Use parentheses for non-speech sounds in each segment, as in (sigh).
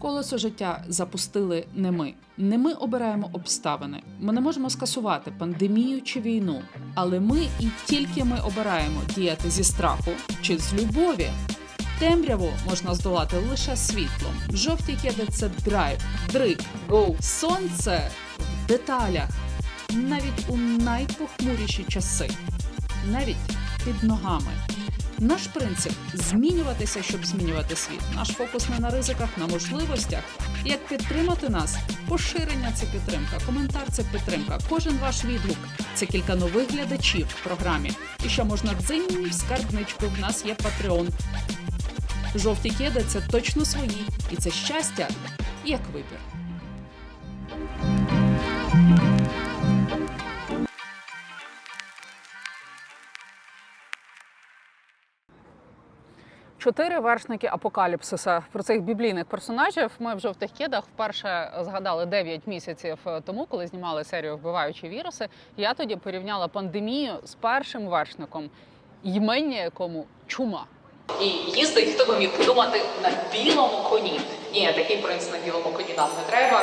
Колесо життя запустили не ми. Не ми обираємо обставини. Ми не можемо скасувати пандемію чи війну, але ми і тільки ми обираємо діяти зі страху чи з любові. Темряву можна здолати лише світлом. Жовті кеди це драйв, дрик, гоу. Сонце в деталях, навіть у найпохмуріші часи, навіть під ногами. Наш принцип змінюватися, щоб змінювати світ. Наш фокус не на ризиках, на можливостях. Як підтримати нас? Поширення це підтримка, коментар це підтримка. Кожен ваш відгук це кілька нових глядачів в програмі. І що можна дзинь в скарбничку. В нас є Patreon. Жовті кеди це точно свої, і це щастя як вибір. Чотири вершники апокаліпсиса. Про цих біблійних персонажів ми в жовтих кедах вперше згадали 9 місяців тому, коли знімали серію Вбиваючі віруси. Я тоді порівняла пандемію з першим вершником, ймення якому чума. І їздить, хто би міг подумати, на білому коні. Ні, такий принц на білому коні нам не треба.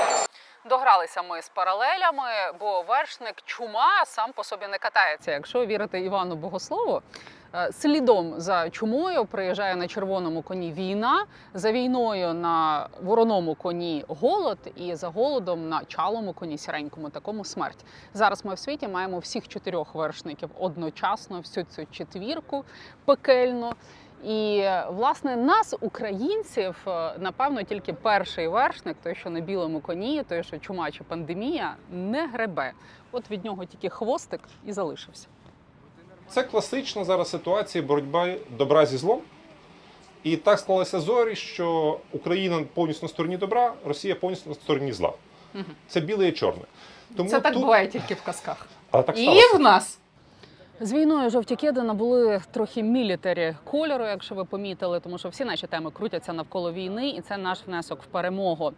Догралися ми з паралелями, бо вершник чума сам по собі не катається. Якщо вірити Івану Богослову, Е, слідом за чумою приїжджає на червоному коні війна, за війною на вороному коні голод, і за голодом на чалому коні сіренькому такому смерть. Зараз ми в світі маємо всіх чотирьох вершників одночасно, всю цю четвірку пекельну. І власне нас, українців, е, напевно, тільки перший вершник, той, що на білому коні, той, що чума чи пандемія, не гребе. От від нього тільки хвостик і залишився. Це класична зараз ситуація боротьба добра зі злом. І так склалися зорі, що Україна повністю на стороні добра, Росія повністю на стороні зла. Це біле і чорне. Тому Це так тут... буває тільки в казках. Але так І в нас. З війною жовті кеди набули трохи мілітарі кольору, якщо ви помітили, тому що всі наші теми крутяться навколо війни, і це наш внесок в перемогу.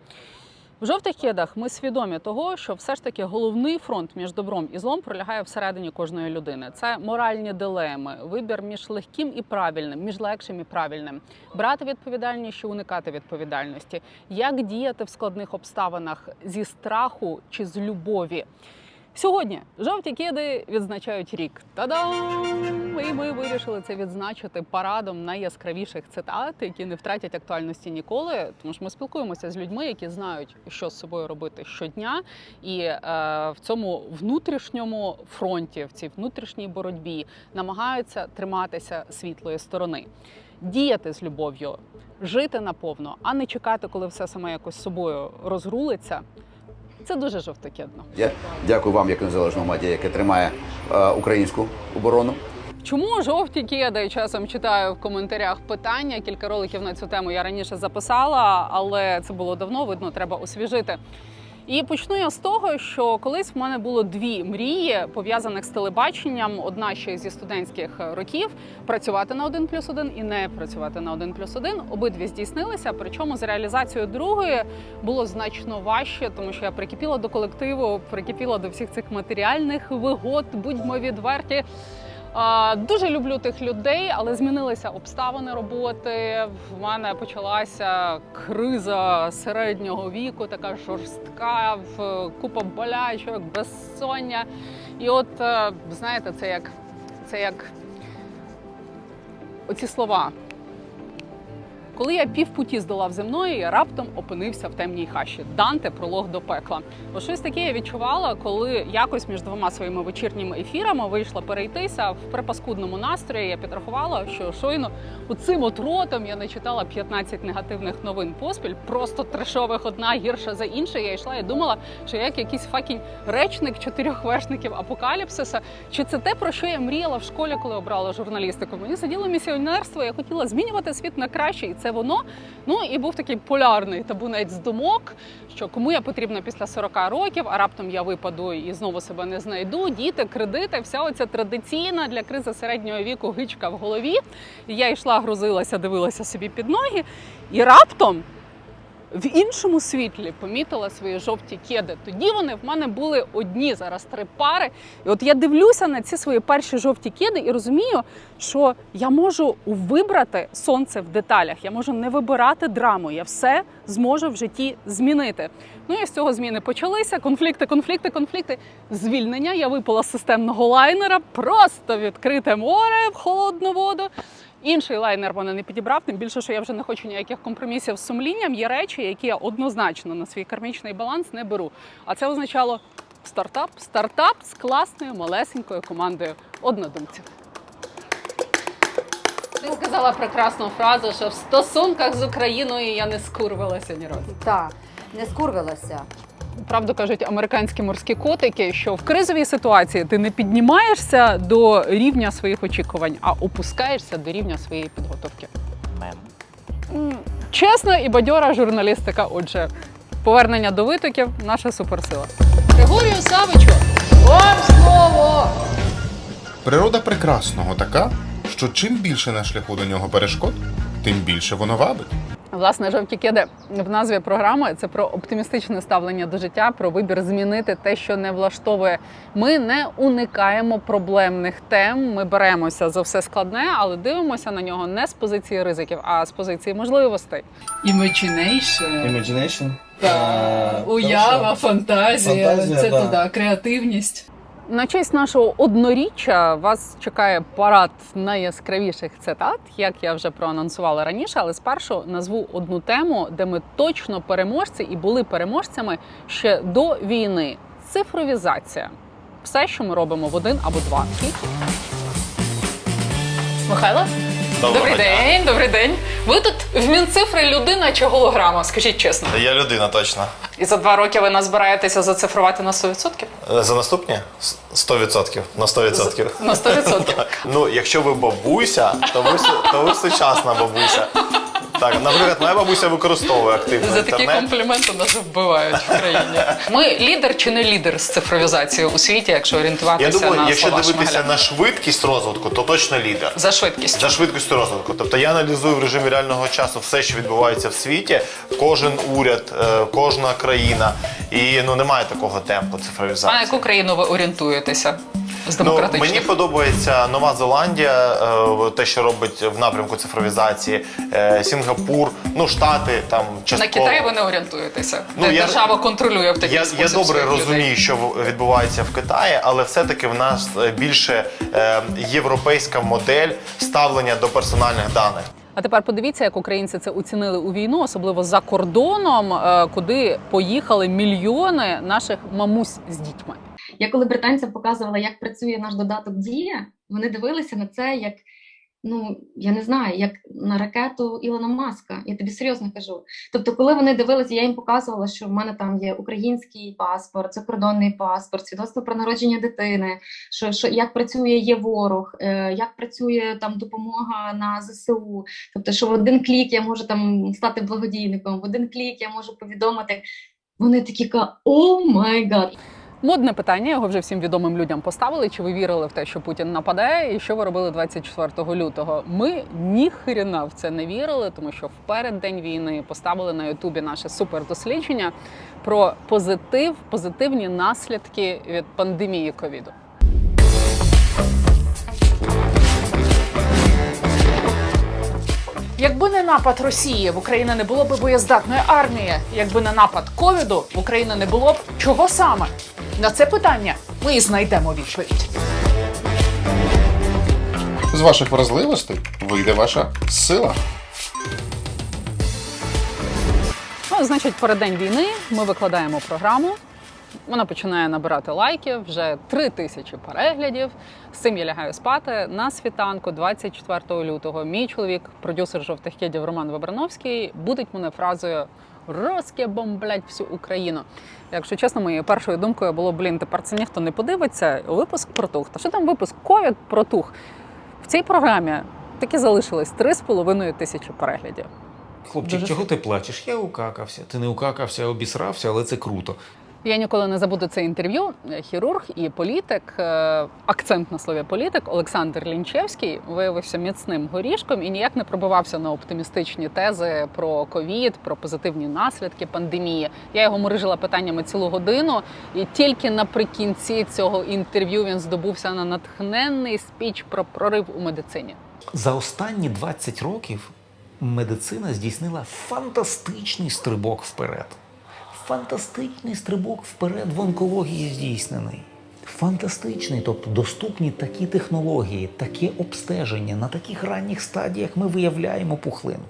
В жовтих кедах ми свідомі того, що все ж таки головний фронт між добром і злом пролягає всередині кожної людини. Це моральні дилеми, вибір між легким і правильним, між легшим і правильним, брати відповідальність чи уникати відповідальності, як діяти в складних обставинах зі страху чи з любові. Сьогодні жовті кеди відзначають рік. Та-дам! І ми вирішили це відзначити парадом найяскравіших цитат, які не втратять актуальності ніколи. Тому що ми спілкуємося з людьми, які знають, що з собою робити щодня, і е, в цьому внутрішньому фронті, в цій внутрішній боротьбі намагаються триматися світлої сторони, діяти з любов'ю, жити наповно, а не чекати, коли все саме якось собою розрулиться. Це дуже жовтокідно. Я дякую вам, як незалежному медіа, яке тримає е, українську оборону. Чому жовті кеди? Часом читаю в коментарях питання. Кілька роликів на цю тему я раніше записала, але це було давно. Видно, треба освіжити. І почну я з того, що колись в мене було дві мрії пов'язаних з телебаченням. Одна ще зі студентських років працювати на 1 плюс 1 і не працювати на 1 плюс 1. Обидві здійснилися. Причому з реалізацією другої було значно важче, тому що я прикипіла до колективу, прикипіла до всіх цих матеріальних вигод, будьмо відверті. Дуже люблю тих людей, але змінилися обставини роботи. В мене почалася криза середнього віку, така жорстка, купа болячок, безсоння. І от е, знаєте, це як це як оці слова. Коли я півпуті здолав земної, я раптом опинився в темній хащі. Данте пролог до пекла. Бо щось таке я відчувала, коли якось між двома своїми вечірніми ефірами вийшла перейтися в припаскудному настрої. Я підрахувала, що щойно у цим от ротом я начитала 15 негативних новин поспіль, просто трешових одна гірша за інше. Я йшла і думала, що як якийсь факінь речник чотирьох вершників апокаліпсиса. Чи це те, про що я мріяла в школі, коли обрала журналістику? Мені сиділо місіонерство, я хотіла змінювати світ на краще, і це воно. Ну і був такий полярний табунець думок, що кому я потрібна після 40 років, а раптом я випаду і знову себе не знайду. Діти, кредити, вся оця традиційна для кризи середнього віку гичка в голові. І я йшла, грузилася, дивилася собі під ноги, і раптом в іншому світлі помітила свої жовті кеди. Тоді вони в мене були одні, зараз три пари. І от я дивлюся на ці свої перші жовті кеди і розумію, що я можу вибрати сонце в деталях. Я можу не вибирати драму. Я все зможу в житті змінити. Ну і з цього зміни почалися. Конфлікти, конфлікти, конфлікти. Звільнення. Я випала з системного лайнера, просто відкрите море в холодну воду. Інший лайнер мене не підібрав, тим більше, що я вже не хочу ніяких компромісів з сумлінням. Є речі, які я однозначно на свій кармічний баланс не беру. А це означало стартап, стартап з класною малесенькою командою однодумців. Ти сказала прекрасну фразу, що в стосунках з Україною я не скурвилася ні разу. Так, не скурвилася. Правду кажуть американські морські котики, що в кризовій ситуації ти не піднімаєшся до рівня своїх очікувань, а опускаєшся до рівня своєї підготовки. М, Чесна і бадьора журналістика. Отже, повернення до витоків наша суперсила. Григорію Савичу, вам слово! Природа прекрасного така, що чим більше на шляху до нього перешкод, тим більше воно вабить. Власне, жовті кеди в назві програми це про оптимістичне ставлення до життя, про вибір змінити те, що не влаштовує. Ми не уникаємо проблемних тем. Ми беремося за все складне, але дивимося на нього не з позиції ризиків, а з позиції можливостей. Imagination, Imagination. та Е, уява, фантазія, Фантазія, це да. туди, креативність. На честь нашого одноріччя вас чекає парад найяскравіших цитат, як я вже проанонсувала раніше, але спершу назву одну тему, де ми точно переможці і були переможцями ще до війни. Цифровізація. Все, що ми робимо в один або два кліки. Михайло? Добрий день, добрий день. Ви тут в Мінцифри людина чи голограма? Скажіть чесно. Я людина точно. І за два роки ви назбираєтеся зацифрувати на 100%? Е, За наступні? С- 100%. На 100%. На 100%. Так. (laughs) Ну, якщо ви бабуся, то ви, су- то ви сучасна бабуся. Так, наприклад, моя бабуся використовує активно За такі інтернет. компліменти нас вбивають в країні. Ми лідер чи не лідер з цифровізації у світі, якщо Я орієнтуватися думаю, на якщо слова дивитися Шмигаля? на швидкість розвитку, то точно лідер. за швидкістю. За швидкістю розвитку. Тобто я аналізую в режимі реального часу все, що відбувається в світі, кожен уряд, е, кожна країна. І ну немає такого темпу А на цифровізації. яку країну ви орієнтуєтеся з Ну, мені подобається Нова Зеландія, е, те, що робить в напрямку цифровізації, е, Сінгапур, ну Штати там на частково. Китай ви не орієнтуєтеся. Ну, де я- держава контролює в такий Я, спосіб я добре своїх людей. розумію, що в- відбувається в Китаї, але все-таки в нас е, більше європейська модель ставлення до персональних даних. А тепер подивіться, як українці це оцінили у війну, особливо за кордоном, куди поїхали мільйони наших мамусь з дітьми. Я коли британцям показувала, як працює наш додаток Дія, вони дивилися на це як, ну я не знаю, як на ракету Ілона Маска. Я тобі серйозно кажу. Тобто, коли вони дивилися, я їм показувала, що в мене там є український паспорт, закордонний паспорт, свідоцтво про народження дитини, що, що як працює є ворог, е, як працює там допомога на ЗСУ. Тобто, що в один клік я можу там стати благодійником, в один клік я можу повідомити. Вони такі ка о май гад. Модне питання, його вже всім відомим людям поставили. Чи ви вірили в те, що Путін нападає, і що ви робили 24 лютого? Ми ніхрена в це не вірили, тому що в переддень війни поставили на Ютубі наше супердослідження про позитив, позитивні наслідки від пандемії ковіду. Якби не напад Росії, в Україні не було б боєздатної армії. Якби не напад ковіду, в Україні не було б чого саме. На це питання ми і знайдемо відповідь. З ваших вразливостей вийде ваша сила. Ну, значить, переддень війни ми викладаємо програму. Вона починає набирати лайки, вже три тисячі переглядів. З цим я лягаю спати на світанку 24 лютого. Мій чоловік, продюсер жовтих кедів Роман Вибрановський, будить мене фразою бомблять всю Україну. Якщо чесно, моєю першою думкою було: блін, тепер це ніхто не подивиться. Випуск протух. Та що там випуск? Ковід протух. В цій програмі таки залишилось 3,5 тисячі переглядів. Хлопчик, Дуже чого ти плачеш? Я укакався. Ти не укакався, а обісрався, але це круто. Я ніколи не забуду це інтерв'ю. Хірург і політик, е, акцент на слові політик Олександр Лінчевський виявився міцним горішком і ніяк не пробивався на оптимістичні тези про ковід, про позитивні наслідки пандемії. Я його мурижила питаннями цілу годину, і тільки наприкінці цього інтерв'ю він здобувся на натхненний спіч про прорив у медицині. За останні 20 років медицина здійснила фантастичний стрибок вперед. Фантастичний стрибок вперед в онкології здійснений. Фантастичний, тобто доступні такі технології, таке обстеження на таких ранніх стадіях ми виявляємо пухлину.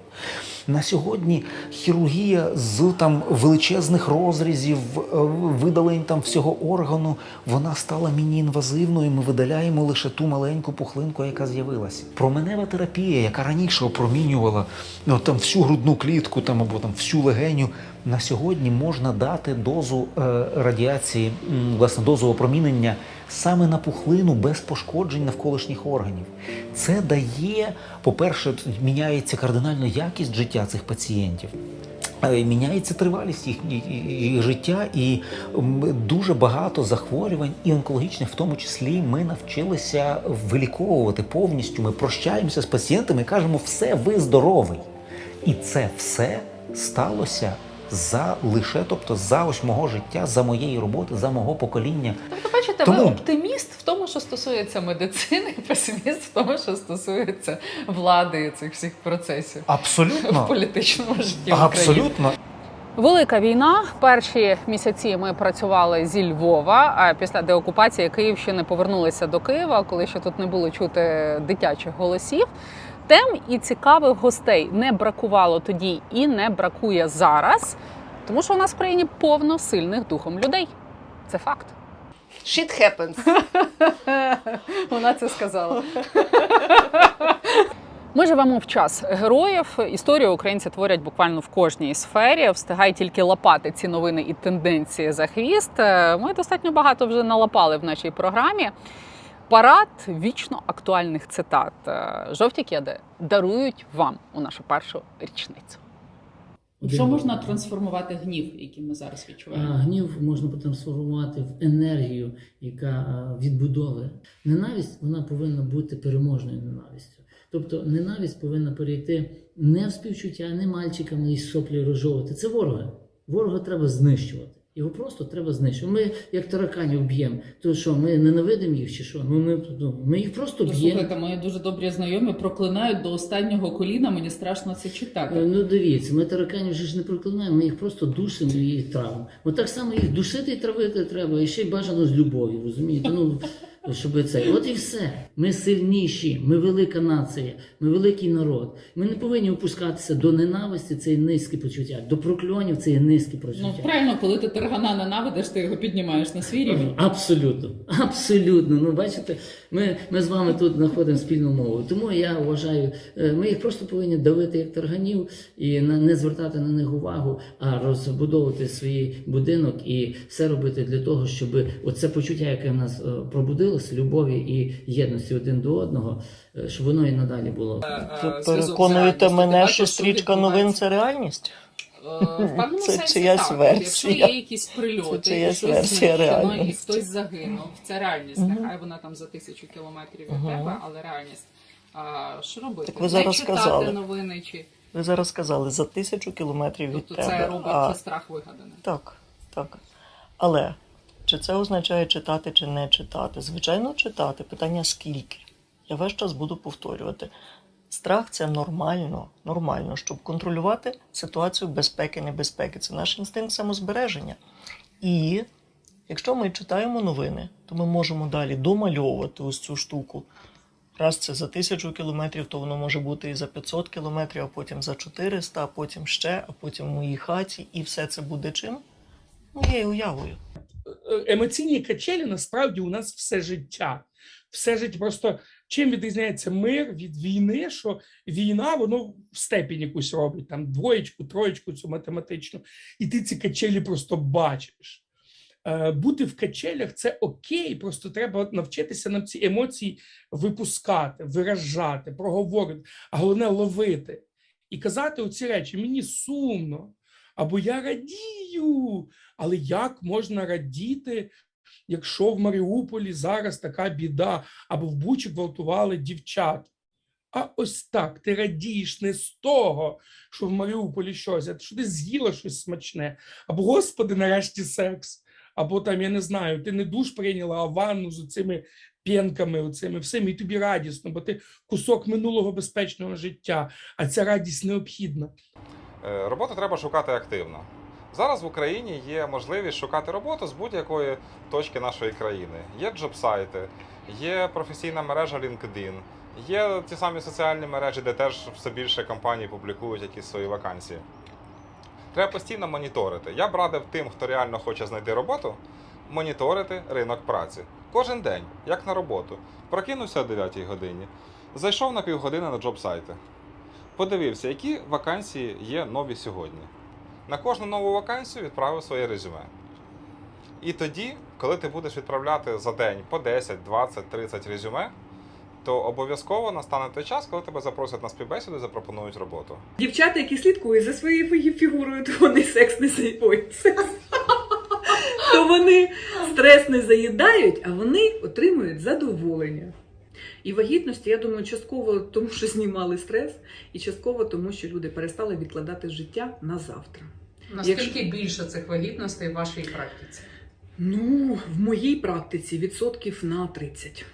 На сьогодні хірургія з там величезних розрізів, е, видалень там всього органу, вона стала міні-інвазивною. Ми видаляємо лише ту маленьку пухлинку, яка з'явилася. Променева терапія, яка раніше опромінювала ну, там всю грудну клітку там або там всю легеню. На сьогодні можна дати дозу е, радіації, власне, дозу опромінення саме на пухлину без пошкоджень навколишніх органів. Це дає, по-перше, міняється кардинально якість життя цих пацієнтів. Е, Міняється тривалість їх, життя, і дуже багато захворювань, і онкологічних, в тому числі, ми навчилися виліковувати повністю. Ми прощаємося з пацієнтами і кажемо, все, ви здоровий. І це все сталося за лише, тобто за ось мого життя, за моєї роботи, за мого покоління. Тобто, бачите, Тому- ви оптиміст в тому, що стосується медицини, песиміст в тому, що стосується влади і цих всіх процесів Абсолютно в політичному житті України. абсолютно. Велика війна. Перші місяці ми працювали зі Львова. А після деокупації Київщини повернулися до Києва, коли ще тут не було чути дитячих голосів. Тем і цікавих гостей не бракувало тоді і не бракує зараз, тому що у нас в країні повно сильних духом людей. Це факт. Shit happens. (laughs) Вона це сказала. (laughs) Ми живемо в час героїв. Історію українці творять буквально в кожній сфері. Встигай тільки лапати ці новини і тенденції за хвіст. Е, Ми достатньо багато вже налапали в нашій програмі. Парад вічно актуальних цитат. Е, Жовті кеди дарують вам у нашу першу річницю. Що можна трансформувати гнів, який ми зараз відчуваємо? гнів можна потрансформувати в енергію, яка відбудовує. Ненависть вона повинна бути переможною ненавистю. Тобто ненависть повинна перейти не в співчуття, не мальчикам і соплі розжовувати. Це вороги. Ворога треба знищувати. Його просто треба знищити. Ми як тараканів б'ємо. То що, ми ненавидимо їх чи що? Ну ми, ну, ми їх просто Ну, б'ємо. слухайте, мої дуже добрі знайомі проклинають до останнього коліна. Мені страшно це Е, читати. Ну дивіться, ми тараканів вже ж не проклинаємо, ми їх просто душимо і травимо. От так само їх душити і травити треба, і ще й бажано з любов'ю, розумієте? Ну, щоб це. От і все. Ми сильніші, ми велика нація, ми великий народ. Ми не повинні опускатися до ненависті, це є низьке почуття, до прокльонів це є низьке Ну правильно, коли ти таргана ненавидиш, ти його піднімаєш на свій рівень. Абсолютно, абсолютно. Ну бачите, ми, ми з вами тут знаходимо спільну мову. Тому я вважаю, е, ми їх просто повинні давити як тарганів і не звертати на них увагу, а розбудовувати свій будинок і все робити для того, щоб оце почуття, яке в нас е, пробудилося, любові і єдності один до одного, е, щоб воно і надалі було. Е, Переконуєте мене, що стрічка новин це реальність? Е, В певному Це сенсі чиясь так. версія. Якщо є якісь прильоти, Це щось версія знищено, і хтось загинув, це реальність. Нехай вона там за тисячу кілометрів від Мгм. тебе, але реальність. А, що робити? Так ви зараз Не читати сказали. новини чи Ви зараз сказали за тисячу кілометрів від тобто тебе. це робить а, страх вигаданий. Так, так. Але чи це означає читати чи не читати? Звичайно, читати. Питання скільки? Я весь час буду повторювати. Страх це нормально, нормально, щоб контролювати ситуацію безпеки, небезпеки. Це наш інстинкт самозбереження. І якщо ми читаємо новини, то ми можемо далі домальовувати ось цю штуку. Раз це за тисячу кілометрів, то воно може бути і за 500 кілометрів, а потім за 400, а потім ще, а потім в моїй хаті. І все це буде чим? Моєю уявою. Емоційні качелі насправді у нас все життя. Все життя просто чим відрізняється мир від війни, що війна воно в степінь якусь робить, там двоєчку, троєчку цю математичну, і ти ці качелі просто бачиш. Е, Бути в качелях це окей, просто треба навчитися нам ці емоції випускати, виражати, проговорити, а головне ловити і казати оці речі: мені сумно, або я радію. Але як можна радіти, якщо в Маріуполі зараз така біда, або в Бучі гвалтували дівчат? А ось так, ти радієш не з того, що в Маріуполі щось, а що ти з'їла щось смачне, або Господи, нарешті секс, або там, я не знаю, ти не душ прийняла, а ванну з цими п'янками, оцими всім, і тобі радісно, бо ти кусок минулого безпечного життя, а ця радість необхідна. Е, Роботу треба шукати активно. Зараз в Україні є можливість шукати роботу з будь-якої точки нашої країни. Є джоб-сайти, є професійна мережа LinkedIn, є ті самі соціальні мережі, де теж все більше компаній публікують якісь свої вакансії. Треба постійно моніторити. Я б радив тим, хто реально хоче знайти роботу, моніторити ринок праці. Кожен день, як на роботу. Прокинувся о 9 годині, зайшов на півгодини на джоб-сайти. Подивився, які вакансії є нові сьогодні. На кожну нову вакансію відправив своє резюме. І тоді, коли ти будеш відправляти за день по 10, 20, 30 резюме, то обов'язково настане той час, коли тебе запросять на співбесіду і запропонують роботу. Дівчата, які слідкують за своєю фігурою, то вони секс не заїдають. То вони стрес не заїдають, а вони отримують задоволення. І вагітності, я думаю, частково тому, що знімали стрес, і частково тому, що люди перестали відкладати життя на завтра. Наскільки більше цих вагітностей в вашій практиці? Ну, в моїй практиці відсотків на 30.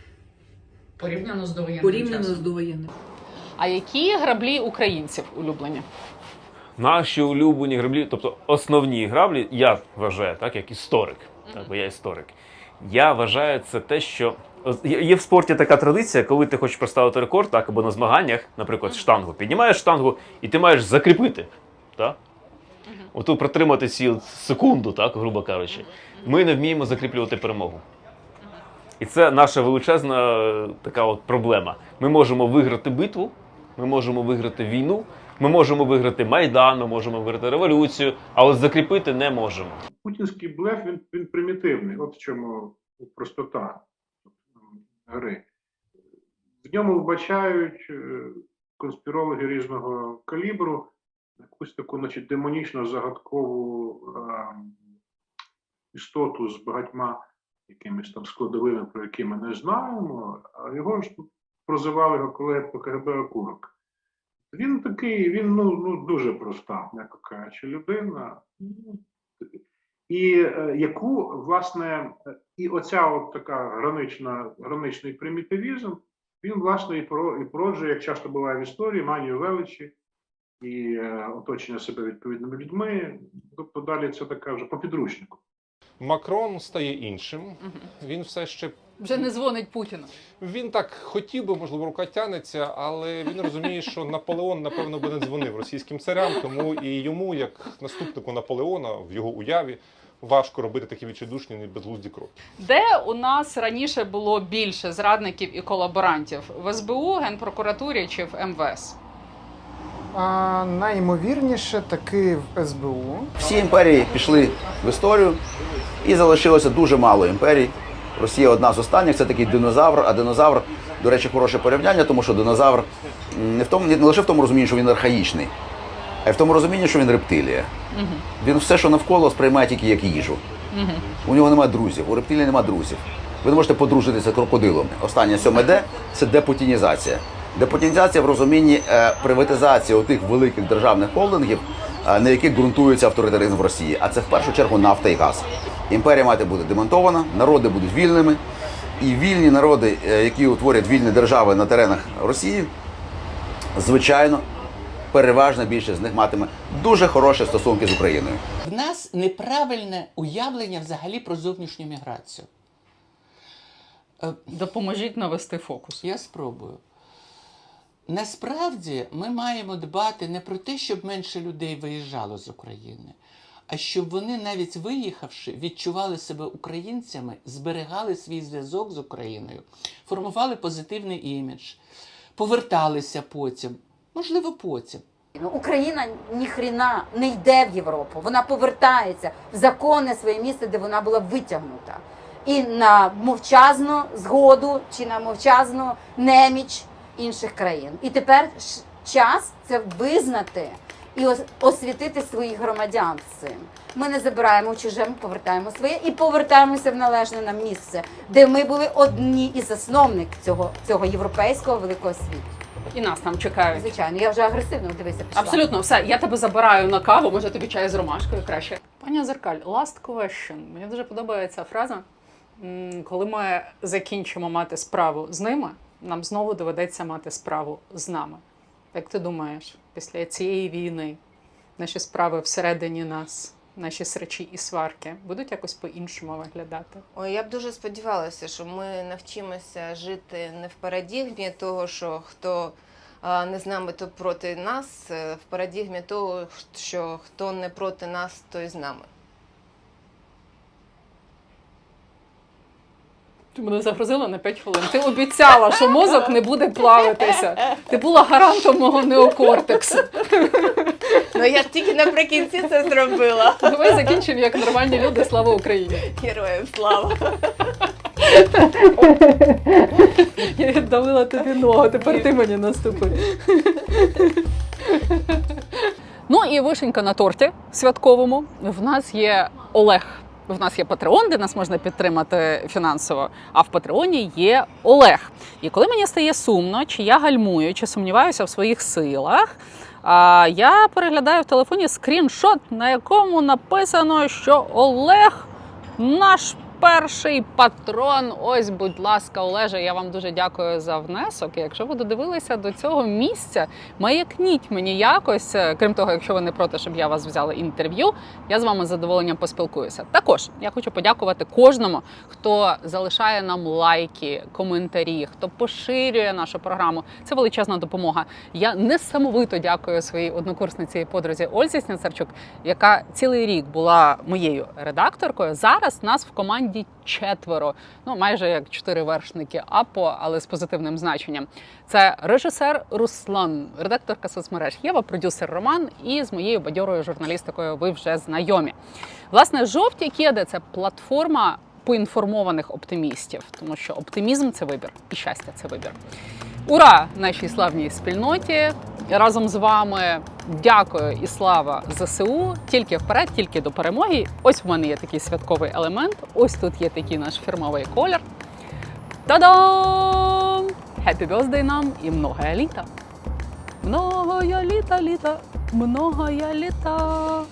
Порівняно з довоєнним Порівняно часом. з довоєнним. А які граблі українців улюблені? Наші улюблені граблі, тобто основні граблі, я вважаю, так як історик, так, бо я історик. Я вважаю це те, що є в спорті така традиція, коли ти хочеш поставити рекорд, так або на змаганнях, наприклад, штангу, піднімаєш штангу, і ти маєш закріпити. Так? Оту протримати ці секунду, так, грубо кажучи. Ми не вміємо закріплювати перемогу. І це наша величезна така от проблема. Ми можемо виграти битву, ми можемо виграти війну, ми можемо виграти Майдан, ми можемо виграти революцію, а от закріпити не можемо. Путінський блеф він, він примітивний. От в чому простота гри. В ньому вбачають е, конспірологи різного калібру якусь таку, значить, демонічно загадкову е, істоту з багатьма якимись там складовими, про які ми не знаємо, а його ж прозивали його колеги по КГБ Окурок. Він такий, він ну, ну дуже проста, м'яко кажучи, людина. І е, яку, власне, і оця от така гранична, граничний примітивізм, він, власне, і, про, і породжує, як часто буває в історії, манію величі і е, оточення себе відповідними людьми. Тобто далі це така вже по підручнику. Макрон стає іншим. Він все ще Вже не дзвонить Путіну. Він так хотів би, можливо, рука тянеться, але він розуміє, що Наполеон, напевно, би не дзвонив російським царям, тому і йому, як наступнику Наполеона, в його уяві, важко робити такі відчайдушні і безглузді кроки. Де у нас раніше було більше зрадників і колаборантів? В СБУ, Генпрокуратурі чи в МВС? А, найімовірніше таки в СБУ. Всі імперії пішли в історію і залишилося дуже мало імперій. Росія одна з останніх, це такий динозавр. А динозавр, до речі, хороше порівняння, тому що динозавр не в тому, не лише в тому розумінні, що він архаїчний, а й в тому розумінні, що він рептилія. Він все, що навколо, сприймає тільки як їжу. У нього немає друзів, у рептилії немає друзів. Ви не можете подружитися з крокодилом. Останнє сьоме Д це депутінізація. Депутінізація в розумінні е, приватизації тих великих державних холдингів, е, на яких ґрунтується авторитаризм в Росії. А це в першу чергу нафта і газ. Імперія має бути демонтована, народи будуть вільними, і вільні народи, е, які утворять вільні держави на теренах Росії, звичайно, переважна більшість з них матиме дуже хороші стосунки з Україною. В нас неправильне уявлення взагалі про зовнішню міграцію. Е, Допоможіть навести фокус. Я спробую. Насправді ми маємо дбати не про те, щоб менше людей виїжджало з України, а щоб вони, навіть виїхавши, відчували себе українцями, зберігали свій зв'язок з Україною, формували позитивний імідж, поверталися потім, можливо, потім. Ну, Україна ніхрена не йде в Європу. Вона повертається в законне своє місце, де вона була витягнута. І на мовчазну згоду чи на мовчазну неміч інших країн. І тепер час це визнати і освітити своїх громадян цим. Ми не забираємо чуже, ми повертаємо своє і повертаємося в належне нам місце, де ми були одні із засновник цього, цього європейського великого світу. І нас там чекають. Звичайно, я вже агресивно дивися. пішла. Абсолютно все. Я тебе забираю на каву, може тобі чай з ромашкою краще. Пані Зеркаль, last question. Мені дуже подобається фраза. Коли ми закінчимо мати справу з ними, нам знову доведеться мати справу з нами. Як ти думаєш, після цієї війни наші справи всередині нас, наші сречі і сварки будуть якось по-іншому виглядати? Ой, я б дуже сподівалася, що ми навчимося жити не в парадігмі того, що хто не з нами, то проти нас, е, в парадігмі того, що хто не проти нас, той з нами. Ти мене загрузила на 5 хвилин. Ти обіцяла, що мозок не буде плавитися. Ти була гарантом мого неокортексу. Ну я тільки наприкінці це зробила. Давай закінчимо як нормальні люди. Слава Україні! Героям слава! Я віддавила тобі ногу, тепер ти мені наступи. Ну і вишенька на торті святковому. В нас є Олег. В нас є Патреон, де нас можна підтримати фінансово. А в Патреоні є Олег. І коли мені стає сумно, чи я гальмую, чи сумніваюся в своїх силах. А я переглядаю в телефоні скріншот, на якому написано, що Олег наш перший патрон. Ось, будь ласка, Олеже, я вам дуже дякую за внесок. Якщо ви додивилися до цього місця, маякніть мені якось. Крім того, якщо ви не проти, щоб я вас взяла інтерв'ю, я з вами з задоволенням поспілкуюся. Також я хочу подякувати кожному, хто залишає нам лайки, коментарі, хто поширює нашу програму. Це величезна допомога. Я несамовито дякую своїй однокурсниці і подрузі Ользі Сняцарчук, яка цілий рік була моєю редакторкою. Зараз нас в команді четверо, ну майже як чотири вершники АПО, але з позитивним значенням. Це режисер Руслан, редакторка соцмереж Єва, продюсер Роман. І з моєю бадьорою журналістикою ви вже знайомі. Власне, жовті кеди це платформа поінформованих оптимістів, тому що оптимізм це вибір, і щастя це вибір. Ура нашій славній спільноті! Разом з вами дякую і слава ЗСУ. Тільки вперед, тільки до перемоги. Ось в мене є такий святковий елемент. Ось тут є такий наш фірмовий колір. Та-дам! Happy birthday нам і многое літа! Многое літа, літа, многое літа.